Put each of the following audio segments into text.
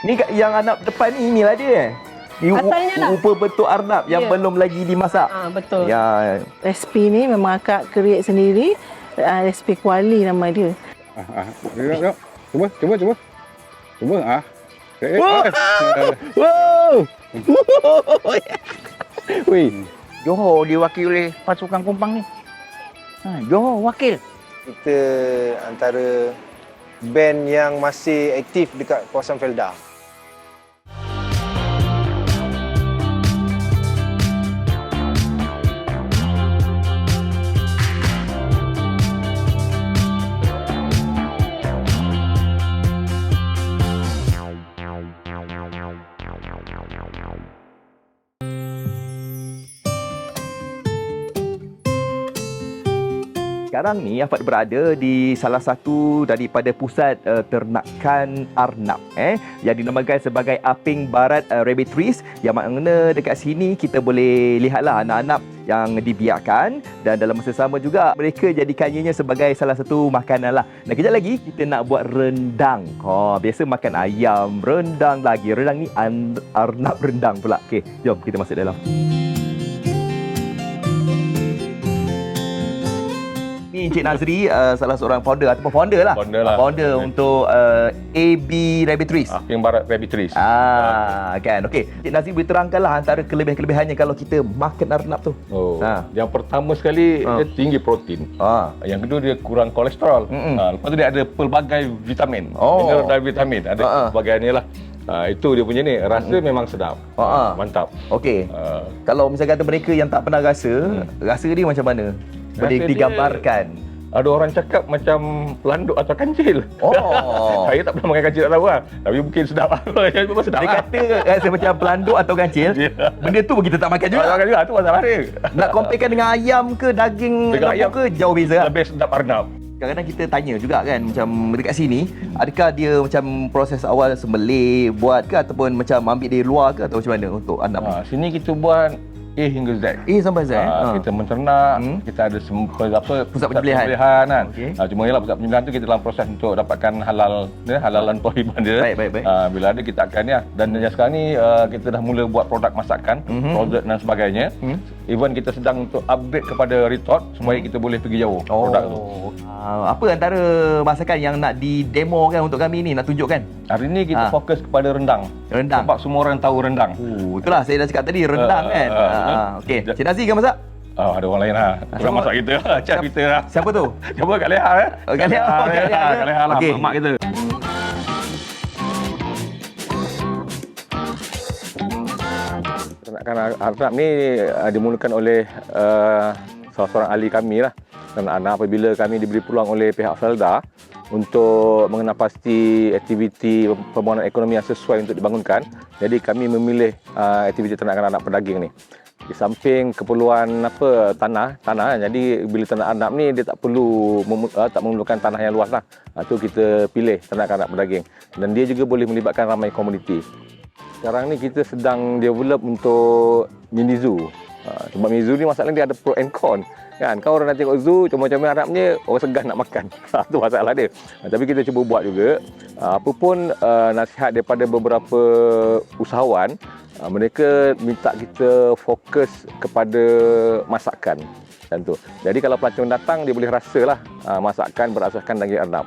Ni yang anak depan ni inilah dia. Ru- Asalnya lah. rupa bentuk arnab yang Ya. belum lagi dimasak. Ah betul. Ya, Resipi ni memang akak create sendiri. Uh, resipi kuali nama dia. Ah, ah. Tengok. Cuba, cuba, cuba. Cuba, ah. Eh, eh, Wah! ah. Wow! Weh, Johor diwakili oleh pasukan kumpang ni. Ha, Johor wakil. kita antara band yang masih aktif dekat kawasan Felda. Sekarang ni Afat berada di salah satu daripada pusat uh, ternakan arnab eh yang dinamakan sebagai Aping Barat uh, Rabbitries yang makna dekat sini kita boleh lihatlah anak-anak yang dibiarkan dan dalam masa sama juga mereka jadikannya sebagai salah satu makanan lah. Dan kejap lagi kita nak buat rendang. Oh, biasa makan ayam, rendang lagi. Rendang ni arnab rendang pula. Okey, jom kita masuk dalam. Ni Encik Nazri uh, salah seorang founder ataupun founder lah. Founder lah. Founder Okay. untuk uh, AB Rabbitries. Ah, Ping Barat Rabbitries. Ah, kan. Okey. Encik Nazri boleh terangkanlah antara kelebihan-kelebihannya kalau kita makan arnab tu. Oh. Ha. Yang pertama sekali Ha. dia tinggi protein. Ah. Yang kedua dia kurang kolesterol. Mm-mm. Ha, lepas tu dia ada pelbagai vitamin. Oh. Mineral dan vitamin. Ada Ha-ha. pelbagai ni lah. Ha, itu dia punya ni. Rasa memang sedap. Ha-ha. Mantap. Okey. Ha, Kalau misalnya kata mereka yang tak pernah rasa, rasa dia macam mana? Boleh dia- digambarkan. ada orang cakap macam landuk atau kancil. Oh. Saya tak pernah makan kancil tak tahu lah. Tapi mungkin sedap lah. Memang sedap Dia lah. kata rasa macam pelanduk atau kancil. Ya. Benda tu kita tak makan Tak juga. makan juga. Tu masalah dia. Nak comparekan dengan ayam ke daging Dengan lembu ayam. ke jauh beza. lah. Lebih sedap arnab. Kadang-kadang kita tanya juga kan macam dekat sini adakah dia macam proses awal sembelih buat ke ataupun macam ambil dari luar ke atau macam mana untuk anak? Ha, sini kita buat A hingga Z. Eh sampai Z. Ha, Ha. kita menternak, Hmm. kita ada sem- apa Pusat penyembelihan. penyembelihan kan. Okey. Ha, cuma ialah pusat penyembelihan tu kita dalam proses untuk dapatkan halal ya, halalan tohiban dia. Baik, baik, baik. Ha, bila ada kita akan ya. Dan yang sekarang ni uh, kita dah mula buat produk masakan, Mhm. produk dan sebagainya. Hmm. Even kita sedang untuk upgrade kepada retort supaya kita boleh pergi jauh Oh. produk tu. Ah, apa antara masakan yang nak di demo kan untuk kami ni nak tunjukkan? Hari ni kita Ha. fokus kepada rendang. Rendang. Sebab semua orang tahu rendang. Oh, itulah saya dah cakap tadi rendang Ah, kan. ah, ah. Ah, okey. Cik Nazi kan masak? Oh, ada orang lain lah. Orang siapa? masak kita. Cak kita lah. Siapa tu? Cuba Kak Leha eh. Oh, Kak Leha. Oh, Kak Leha? Kak Leha lah. Okey. Mak kita. Ternakan Arnab ni uh, dimulakan oleh uh, salah seorang ahli kami lah. Anak-anak apabila kami diberi peluang oleh pihak Felda untuk mengenal pasti aktiviti pembangunan ekonomi yang sesuai untuk dibangunkan. Jadi kami memilih uh, aktiviti ternakan anak pedaging ni. Di samping keperluan apa tanah, tanah. Jadi bila ternak anak ni dia tak perlu uh, tak memerlukan tanah yang luas lah. Uh, tu kita pilih ternakan anak pedaging. Dan dia juga boleh melibatkan ramai komuniti. Sekarang ni kita sedang develop untuk mini zoo. Ha, sebab mini zoo ni masalahnya dia ada pro and con. Kan? Kau orang nak tengok zoo, cuma-cuma harapnya orang segan nak makan. Ha, tu masalah dia. Tapi kita cuba buat juga. Apa pun nasihat daripada beberapa usahawan, ha, mereka minta kita fokus kepada masakan. Dan tu. Jadi kalau pelancong datang, dia boleh rasalah ha, masakan berasaskan daging arnab.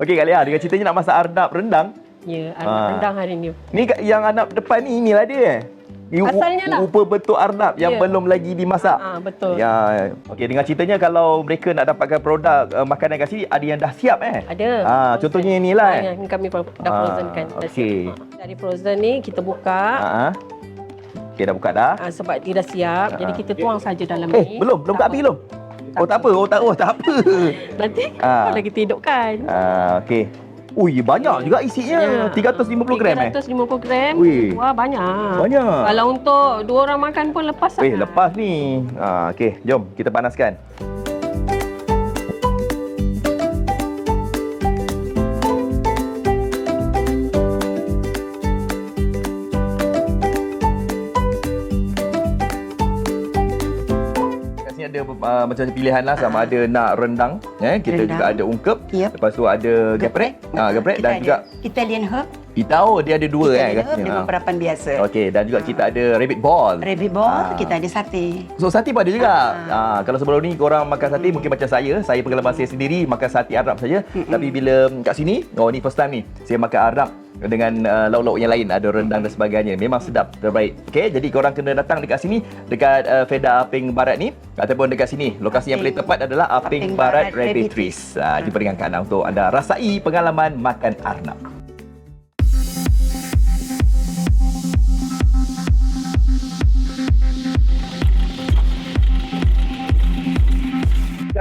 Okey Kak Leha, dengan ceritanya nak masak arnab rendang. Ya, Ah. anak rendang hari ni. Ni yang anak depan ni inilah dia. eh? Ni Asalnya lah. Rupa bentuk arnab yang Ya. belum lagi dimasak. Ah betul. Ya, okey dengan ceritanya kalau mereka nak dapatkan produk uh, makanan kat sini ada yang dah siap eh. Ada. Ah, Frozen. contohnya inilah, Ah, eh? Yang kami dah Ah, frozen kan. Dah okey. Ah, Dari frozen ni kita buka. Ha ah. Okey dah buka dah. Ah, sebab dia dah siap. Ah. Jadi kita tuang saja dalam Eh, ni. belum, belum tak habis belum. Oh tak apa, oh tak oh tak apa. Nanti Ah. lagi kita hidupkan. Ah, okey. Ui, banyak juga isinya. 350 gram eh. 350 gram. Ui. Wah, banyak. Banyak. Kalau untuk dua orang makan pun lepas Eh, sangat. lepas ni. Ah, okey, jom kita panaskan. Uh, macam-macam pilihan lah sama ada nak rendang, eh kita Rendang. juga ada ungkep, Yep. lepas tu ada geprek, ah geprek Kita dan ada juga Italian herb. kita tahu dia ada dua Italian kan herb katanya. memang Ah. perapan biasa. Okey dan juga kita ada rabbit ball. Rabbit ball, Ah. kita ada sate. So sate pun ada juga. Ah. Ah. kalau sebelum ni korang makan sate mungkin macam saya, saya pengalaman saya sendiri makan sate Arab saja. Tapi bila kat sini, oh ni first time ni, saya makan Arab dengan uh, lauk-lauk yang lain, ada rendang dan sebagainya. Memang sedap, terbaik. Okey, jadi korang kena datang dekat sini dekat uh, Feda Aping Barat ni ataupun dekat sini. Lokasi yang paling Aping- tepat adalah Aping, Aping Barat, Barat Rabbit Trees. Ah, jumpa dengan Kak Ana untuk anda rasai pengalaman makan arnab.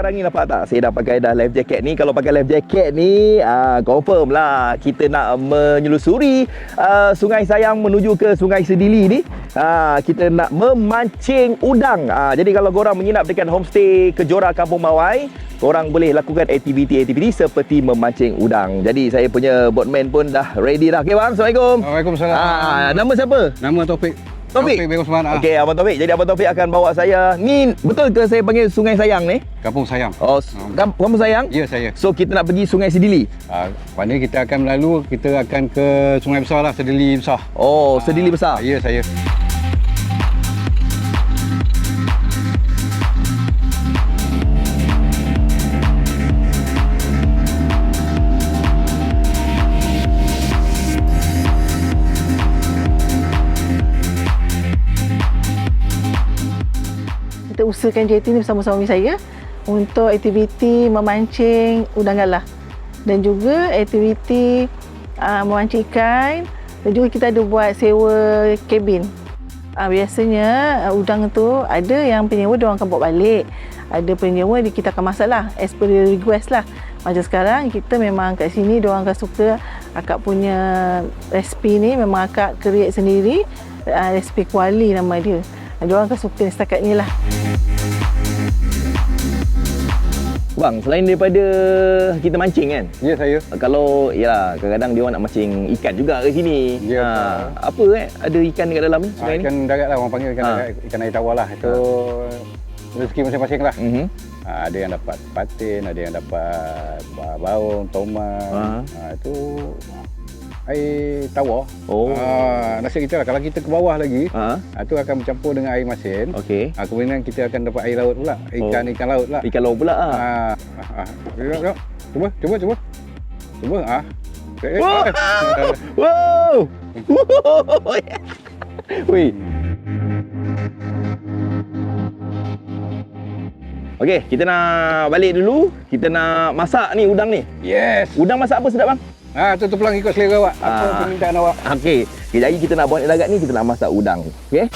Sekarang ni nampak tak? Saya dah pakai dah life jacket ni. Kalau pakai life jacket ni uh, Confirm lah Kita nak menyelusuri uh, Sungai Sayang menuju ke Sungai Sedili ni. Uh, Kita nak memancing udang. Uh, Jadi kalau korang menginap dekat homestay Kejora Kampung Mawai Korang boleh lakukan aktiviti-aktiviti seperti memancing udang. Jadi saya punya boatman pun dah ready dah. Okay bang, Assalamualaikum. Waalaikumsalam. Ah, Nama siapa? Nama Taufik. Taufik? Taufik bin Osman. Ah. Okey, Abang Taufik. Jadi Abang Taufik akan bawa saya Ni betul ke saya panggil Sungai Sayang ni? Kampung Sayang. Oh, Hmm. kam- kamu sayang? Ya saya. So kita nak pergi Sungai Sedili. Ah, pada kita akan melalui, kita akan ke Sungai Besar lah, Sedeli Besar. Oh, Sedili besar. Ah, ya saya. Usahakan JT ni bersama suami saya untuk aktiviti memancing udang galah dan juga aktiviti uh, memancing ikan dan juga kita ada buat sewa kabin. Uh, biasanya uh, udang tu ada yang penyewa dia orang akan bawa balik. Ada penyewa kita akan masak lah as per request lah. Macam sekarang kita memang kat sini dia orang akan suka akak punya resipi ni memang akak create sendiri uh, resipi kuali nama dia. Dia orang akan suka setakat ni lah. Bang, selain daripada kita mancing kan? Ya saya. Kalau ya kadang-kadang dia orang nak mancing ikan juga ke sini. Ya. Ha, apa eh? Ada ikan dekat dalam ni Ah, sungai ni? ikan darat lah orang panggil ikan Ah. darat, ikan air tawar lah. Itu rezeki masing-masing lah. Mhm. Ah, ada yang dapat patin, ada yang dapat ba- baung, tomat. Ah. Ah, itu air tawar. Oh. Ah, nasib kita lah. Kalau kita ke bawah lagi, Ha. ah, itu akan bercampur dengan air masin. Okey. Ah, kemudian kita akan dapat air laut pula. Ikan ikan laut pula. Ikan laut pula ah. Ah, ah, ah. Tengok, tengok. Cuba, cuba, cuba. Cuba, ah. Eh, eh, Wah! eh. Wow! Wih. Okey, kita nak balik dulu. Kita nak masak ni udang ni. Yes. Udang masak apa sedap bang? Ah, tu tu pulang ikut selera awak. Apa Ah. permintaan awak? Okey, okay, jadi kita nak buat ni lagat ni kita nak masak udang. Okey?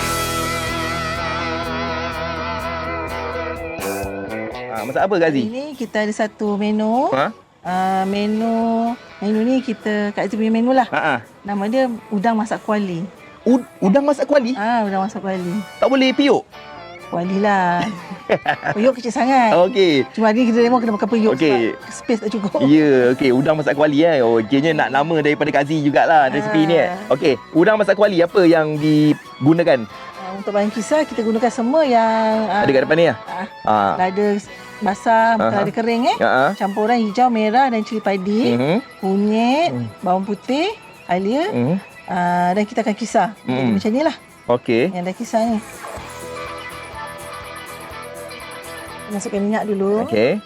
Ah, masak apa Gazi? Ini kita ada satu menu. Ha? Uh, menu menu ni kita kat punya menu lah. Ha ah. Nama dia udang masak kuali. Ud- udang masak kuali? Ah, udang masak kuali. Tak boleh piuk. Kuali lah. Periuk kecil sangat. Okey. Cuma hari ni kita demo kena pakai periuk Okey. sebab space tak cukup. Ya, okey, udang masak kuali eh. Oh, kiranya nak nama daripada Kazi jugalah resipi ni eh. Ah. Okey, udang masak kuali apa yang digunakan? Uh, untuk bahan kisar kita gunakan semua yang uh, Ada kat depan ni ah. Ah. Ah. lada basah, Aha. lada kering eh. Ha ah. Campuran hijau, merah dan cili padi, Mhm. kunyit, Hmm. bawang putih, alia Mhm. uh, dan kita akan kisar. Hmm. Jadi macam ni lah Okey. yang dah kisar ni. Masukkan minyak dulu. Okey.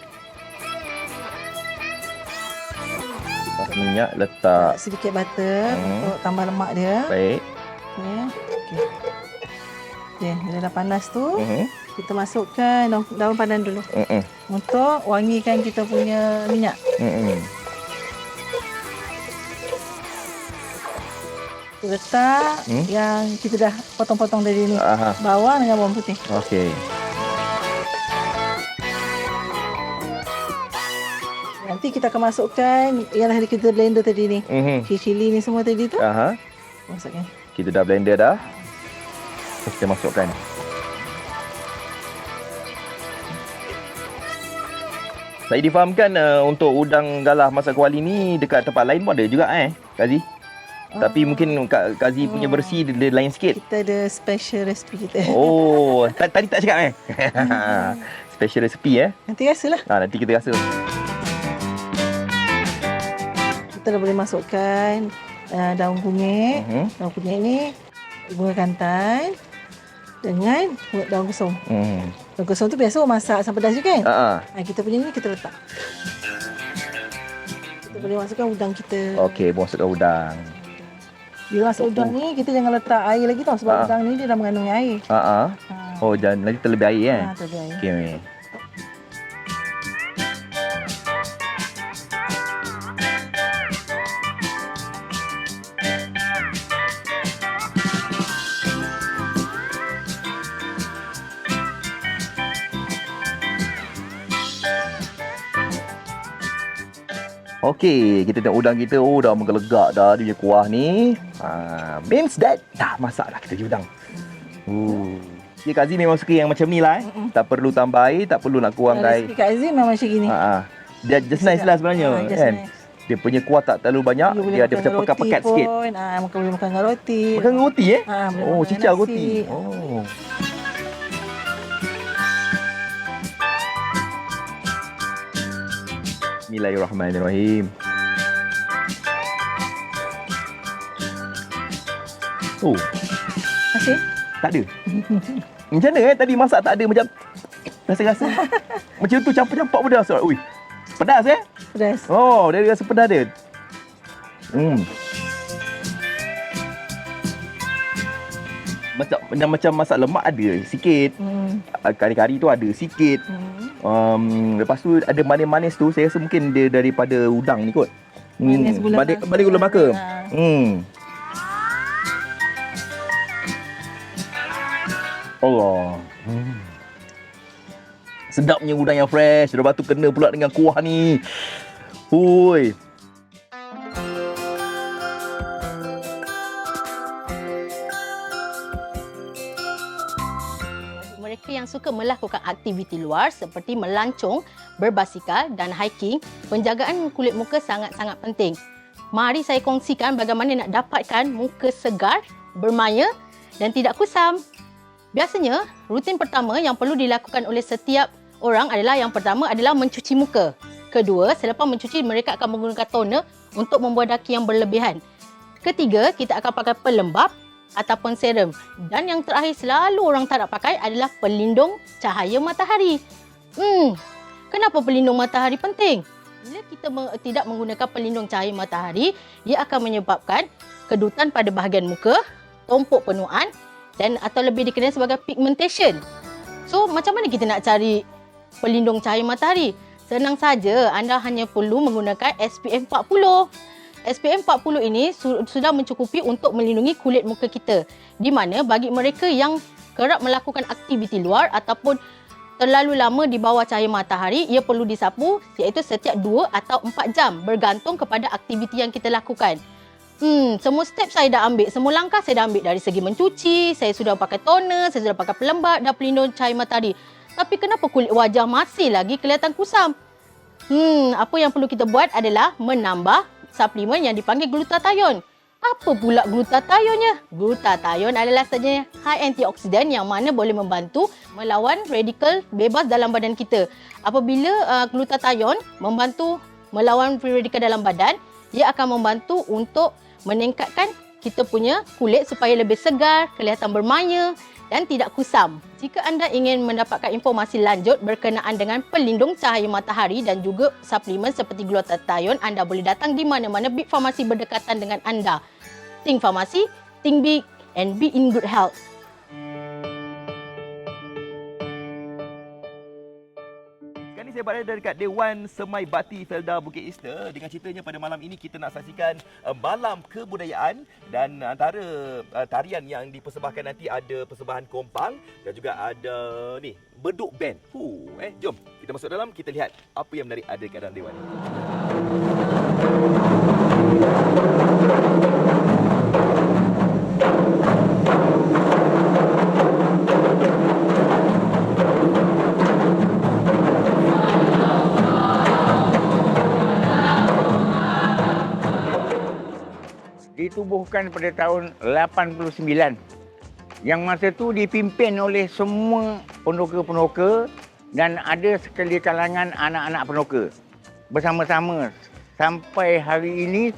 Lepas minyak letak. Sedikit butter Hmm. untuk tambah lemak dia. Baik. Okey. Okey. Bila dah panas tu, Mhm. kita masukkan daun, daun pandan dulu Mhm. untuk wangikan kita punya minyak. Kita letak Hmm. yang kita dah potong-potong dari ni. Aha. Bawang dengan bawang putih. Okey. Nanti kita akan masukkan yang dah kita blender tadi ni. Mhm. Cili-cili ni semua tadi tu. Aha. Masukkan. Kita dah blender dah. Kita masukkan. Saya difahamkan uh, untuk udang galah masak kuali ni dekat tempat lain pun ada juga eh, Kazi. Tapi mungkin Kak Kazi punya Oh. versi dia, dia lain sikit. Kita ada special recipe kita. Oh, ta- tadi tak cakap eh? special recipe eh. Nanti rasalah. Ha, nanti kita rasa. Kita dah boleh masukkan uh, daun kunyit. Mhm. Daun kunyit ni bunga kantan dengan daun kosong. Hmm. Daun kosong tu biasa orang masak asam pedas je kan? Ha. Ha, kita punya ni kita letak. Kita boleh masukkan udang kita. Okey, masukkan udang. Bila masuk udang ni, kita jangan letak air lagi tau. Sebab Ha. udang ni dia dah mengandung air. Ha ah. Ha. Oh, jangan nanti terlebih air eh. Ha, dia air. Okey. Okey, kita tengok udang kita. Oh, dah menggelegak dah dia punya kuah ni. Ha, means that dah masak dah kita punya udang. Oh. Ya, Kak Aziz memang suka yang macam ni lah eh. Tak perlu tambah air, tak perlu nak kurang air. Resipi Kak Azim memang macam gini. Ha, ha. Dia just nice lah sebenarnya Ha, just kan. nice. Dia punya kuah tak terlalu banyak, You boleh dia ada macam pekat-pekat sikit. Ha, makan boleh makan dengan roti. Makan dengan roti eh? Ha, Oh, dengan roti. Oh. Bismillahirrahmanirrahim. Oh, Masih? tak ada. macam mana eh tadi masak tak ada macam rasa-rasa. macam tu campur-campur pedas. Ui. Pedas eh? Pedas. Oh, dia rasa pedas dia. Hmm. Macam macam, masak lemak ada sikit. Hmm. Ah, Kari-kari tu ada sikit. Hmm. Um, lepas tu ada manis-manis tu saya rasa mungkin dia daripada udang ni kot. Manis gula Manis, gula melaka. Ha. Hmm. Allah. Hmm. Sedapnya udang yang fresh. Lepas tu kena pula dengan kuah ni. Hui. Mereka yang suka melakukan aktiviti luar seperti melancong, berbasikal dan hiking, penjagaan kulit muka sangat-sangat penting. Mari saya kongsikan bagaimana nak dapatkan muka segar, bermaya dan tidak kusam. Biasanya, rutin pertama yang perlu dilakukan oleh setiap orang adalah yang pertama adalah mencuci muka. Kedua, selepas mencuci mereka akan menggunakan toner untuk membuat daki yang berlebihan. Ketiga, kita akan pakai pelembap ataupun serum. Dan yang terakhir selalu orang tak nak pakai adalah pelindung cahaya matahari. Hmm, kenapa pelindung matahari penting? Bila kita tidak menggunakan pelindung cahaya matahari, ia akan menyebabkan kedutan pada bahagian muka, tumpuk penuaan dan atau lebih dikenal sebagai pigmentation. So, macam mana kita nak cari pelindung cahaya matahari? Senang saja, anda hanya perlu menggunakan SPF 40. SPF 40 ini su- sudah mencukupi untuk melindungi kulit muka kita. Di mana bagi mereka yang kerap melakukan aktiviti luar ataupun terlalu lama di bawah cahaya matahari, ia perlu disapu iaitu setiap 2 atau 4 jam bergantung kepada aktiviti yang kita lakukan. Hmm, semua step saya dah ambil, semua langkah saya dah ambil dari segi mencuci, saya sudah pakai toner, saya sudah pakai pelembab dan pelindung cahaya matahari. Tapi kenapa kulit wajah masih lagi kelihatan kusam? Hmm, apa yang perlu kita buat adalah menambah suplemen yang dipanggil glutathione. Apa pula glutathionnya? Glutathione adalah sebenarnya high antioksidan yang mana boleh membantu melawan radikal bebas dalam badan kita. Apabila uh, glutathione membantu melawan free radikal dalam badan, ia akan membantu untuk meningkatkan kita punya kulit supaya lebih segar, kelihatan bermaya dan tidak kusam. Jika anda ingin mendapatkan informasi lanjut berkenaan dengan pelindung cahaya matahari dan juga suplemen seperti glutathione, anda boleh datang di mana-mana Big Pharmacy berdekatan dengan anda. Think Pharmacy, think big and be in good health. Saya berada dekat Dewan Semai Bati Felda Bukit Easter dengan ceritanya pada malam ini kita nak saksikan uh, malam kebudayaan dan antara uh, tarian yang dipersembahkan nanti ada persembahan kompang dan juga ada ni beduk band. Hu, eh jom kita masuk dalam kita lihat apa yang menarik ada dekat dalam dewan ni. Ditubuhkan pada tahun 89. Yang masa tu dipimpin oleh semua pendoka-pendoka dan ada sekali kalangan anak-anak penoka bersama-sama sampai hari ini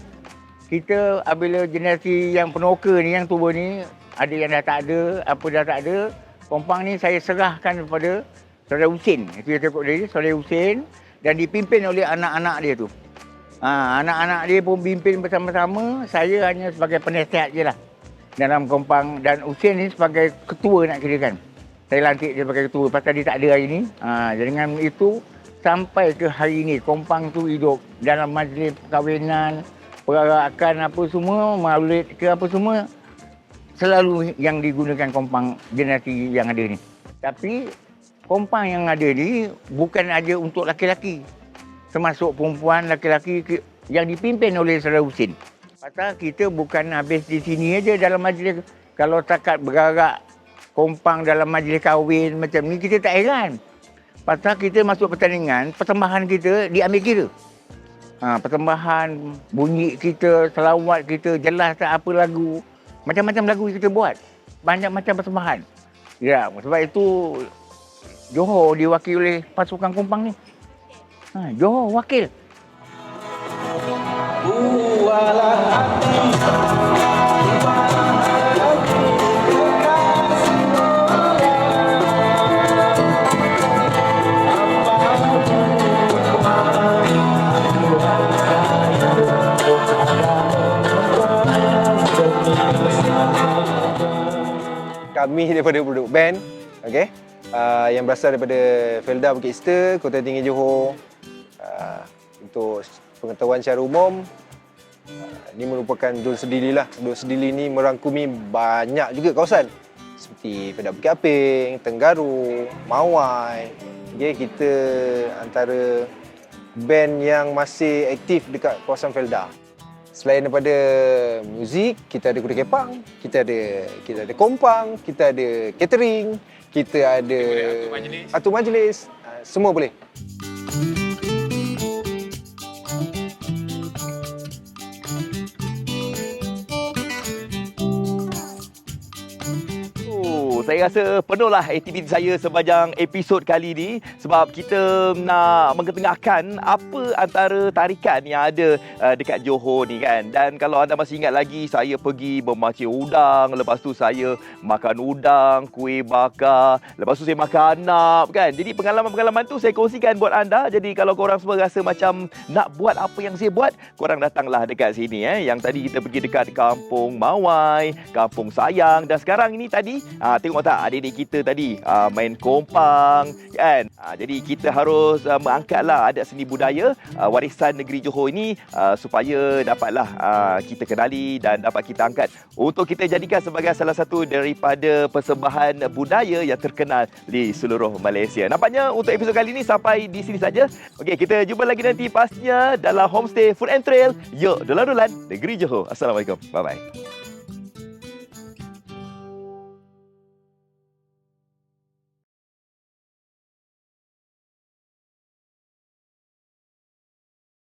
kita apabila generasi yang penoka ni yang tua ni ada yang dah tak ada apa dah tak ada kompang ni saya serahkan kepada saudara Husin. Itu yang cakap dia saudara Husin. Dan dipimpin oleh anak-anak dia tu ha, anak-anak dia pun pimpin bersama-sama. Saya hanya sebagai penasihat je lah dalam kompang. Dan Husin ni sebagai ketua nak kira kan saya lantik dia sebagai ketua. Pasal dia tak ada hari ni. Ha, dengan itu sampai ke hari ini kompang tu hidup. Dalam majlis perkahwinan perarakan apa semua maulid ke apa semua selalu yang digunakan kompang generasi yang ada ni. Tapi kompang yang ada ni bukan aja untuk laki-laki termasuk perempuan laki-laki yang dipimpin oleh saudara Husin pasal kita bukan habis di sini aja dalam majlis kalau takat bergerak kompang dalam majlis kahwin macam ni kita tak heran pasal kita masuk pertandingan persembahan kita diambil kira Ha, persembahan, bunyi kita, selawat kita, jelas tak apa lagu. Macam-macam lagu kita buat. Banyak macam persembahan. Ya, sebab itu Johor diwakili oleh pasukan kumpang ni. Ha, Johor wakil. Kami daripada produk band, okay? Uh, yang berasal daripada Felda Bukit Easter, Kota Tinggi Johor. Untuk pengetahuan secara umum, uh, ini merupakan Dul Sedili lah. Dul Sedili ni merangkumi banyak juga kawasan. Seperti Felda Bukit Aping, Tenggaru, Mawai. Okay, kita antara band yang masih aktif dekat kawasan Felda. Selain daripada muzik, kita ada kuda kepang, kita ada kita ada kompang, kita ada catering, kita ada atur majlis, Ah, semua boleh. Saya rasa penuhlah aktiviti saya sepanjang episod kali ini sebab kita nak mengetengahkan apa antara tarikan yang ada uh, dekat Johor ni kan. Dan kalau anda masih ingat lagi saya pergi memancing udang, lepas tu saya makan udang, kuih bakar, lepas tu saya makan anap kan. Jadi pengalaman-pengalaman tu saya kongsikan buat anda. Jadi kalau korang semua rasa macam nak buat apa yang saya buat, korang datanglah dekat sini eh. Yang tadi kita pergi dekat kampung Mawai, kampung Sayang dan sekarang ini tadi ah tengok tak adik-adik kita tadi ah, main kompang kan. Ah, jadi kita harus ah, mengangkatlah adat seni budaya ah, warisan negeri Johor ini ah, supaya dapatlah ah, kita kenali dan dapat kita angkat untuk kita jadikan sebagai salah satu daripada persembahan budaya yang terkenal di seluruh Malaysia. Nampaknya untuk episod kali ini sampai di sini saja. Okey, kita jumpa lagi nanti pastinya dalam Homestay Food and Trail. Yuk, dolan-dolan negeri Johor. Assalamualaikum. Bye-bye.